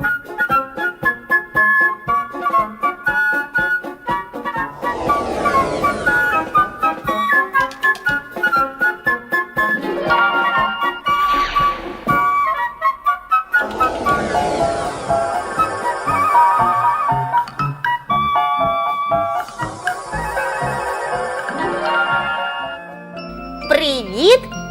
you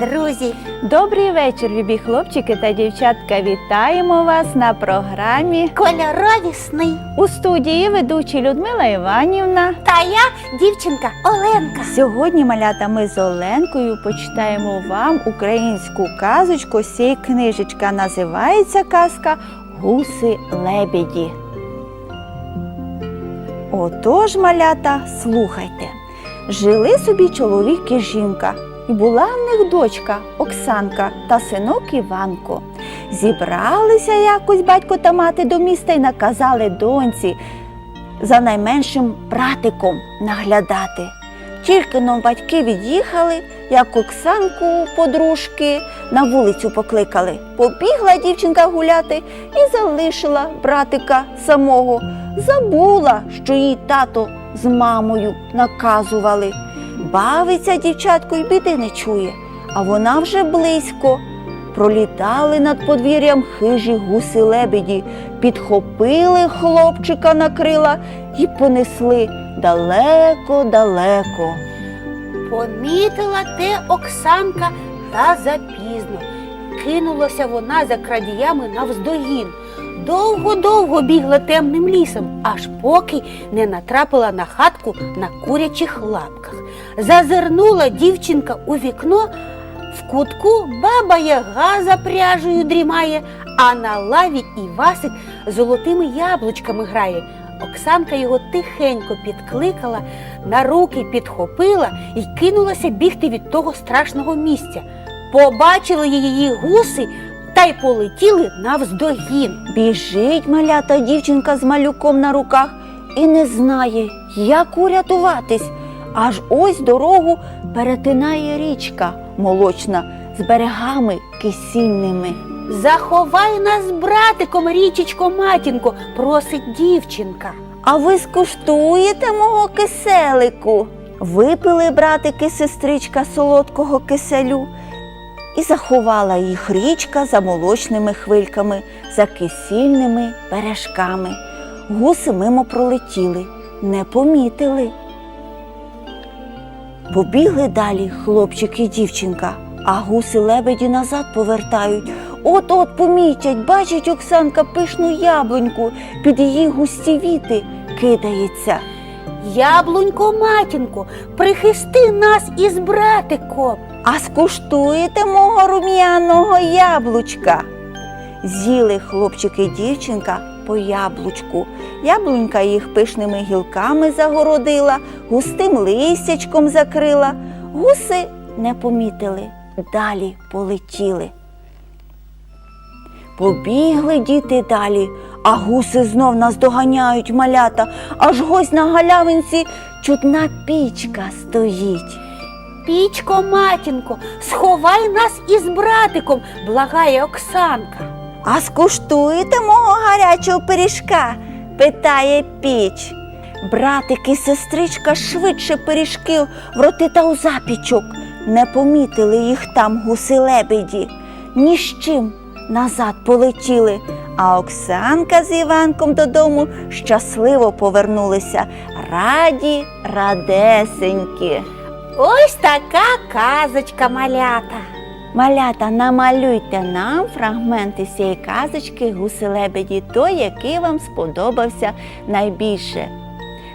друзі! Добрий вечір, любі хлопчики та дівчатка. Вітаємо вас на програмі Кольорові сни. у студії ведучі Людмила Іванівна. Та я дівчинка Оленка. Сьогодні, малята, ми з Оленкою почитаємо вам українську казочку. Сій книжечка називається казка Гуси лебеді. Отож, малята, слухайте. Жили собі чоловік і жінка, і була в них дочка Оксанка та синок Іванко. Зібралися якось батько та мати до міста і наказали доньці за найменшим братиком наглядати. Тільки но батьки від'їхали, як Оксанку подружки на вулицю покликали. Побігла дівчинка гуляти і залишила братика самого. Забула, що їй тато з мамою наказували. Бавиться дівчатко й біди не чує, а вона вже близько. Пролітали над подвір'ям хижі гуси лебеді, підхопили хлопчика на крила і понесли далеко-далеко. Помітила те Оксанка та запізно. Кинулася вона за крадіями навздогін. Довго-довго бігла темним лісом, аж поки не натрапила на хатку на курячих лапках. Зазирнула дівчинка у вікно. В кутку баба яга за пряжею дрімає, а на лаві Івасик золотими яблучками грає. Оксанка його тихенько підкликала, на руки підхопила і кинулася бігти від того страшного місця. Побачили її гуси та й полетіли навздогін. Біжить малята дівчинка з малюком на руках і не знає, як урятуватись. Аж ось дорогу перетинає річка молочна з берегами кисінними. Заховай нас, братиком, річечко, матінко, просить дівчинка. А ви скуштуєте мого киселику? Випили братики сестричка солодкого киселю, і заховала їх річка за молочними хвильками, за кисільними бережками. Гуси мимо пролетіли, не помітили. Побігли далі хлопчик і дівчинка, а гуси лебеді назад повертають. От-от помітять, бачить Оксанка пишну яблуньку, під її густі віти кидається. Яблунько, матінко, прихисти нас із братиком. А скуштуєте мого рум'яного яблучка? З'їли хлопчик і дівчинка по яблучку. Яблунька їх пишними гілками загородила, густим листячком закрила. Гуси не помітили, далі полетіли. Побігли діти далі, а гуси знов наздоганяють малята, аж гось на галявинці чудна пічка стоїть. Пічко, матінко, сховай нас із братиком, благає Оксанка. А скуштуєте мого гарячого пиріжка? питає піч. Братик і сестричка швидше пиріжки в роти та у запічок. Не помітили їх там гуси лебеді. Ні з чим назад полетіли. А Оксанка з Іванком додому щасливо повернулися. Раді, радесенькі. Ось така казочка малята. Малята, намалюйте нам фрагменти цієї казочки гуси лебеді, той, який вам сподобався найбільше.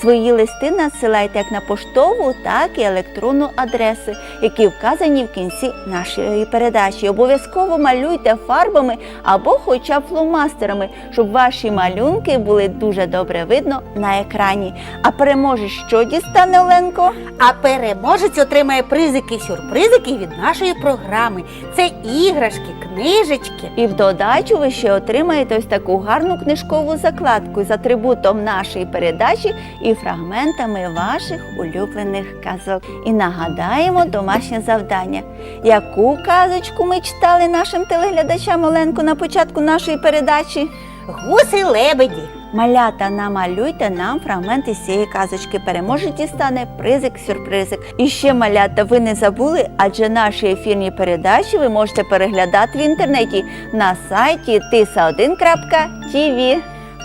Свої листи надсилайте як на поштову, так і електронну адреси, які вказані в кінці нашої передачі. Обов'язково малюйте фарбами або хоча б фломастерами, щоб ваші малюнки були дуже добре видно на екрані. А переможеш, що дістане Оленко? А переможець отримає призики-сюрпризики від нашої програми. Це іграшки, книжечки. І в додачу ви ще отримаєте ось таку гарну книжкову закладку з атрибутом нашої передачі і фрагментами ваших улюблених казок. І нагадаємо домашнє завдання. Яку казочку ми читали нашим телеглядачам Оленку на початку нашої передачі? гуси лебеді. Малята, намалюйте нам фрагменти цієї казочки. Переможець дістане призик сюрпризик. І ще малята, ви не забули, адже наші ефірні передачі ви можете переглядати в інтернеті на сайті tisa1.tv.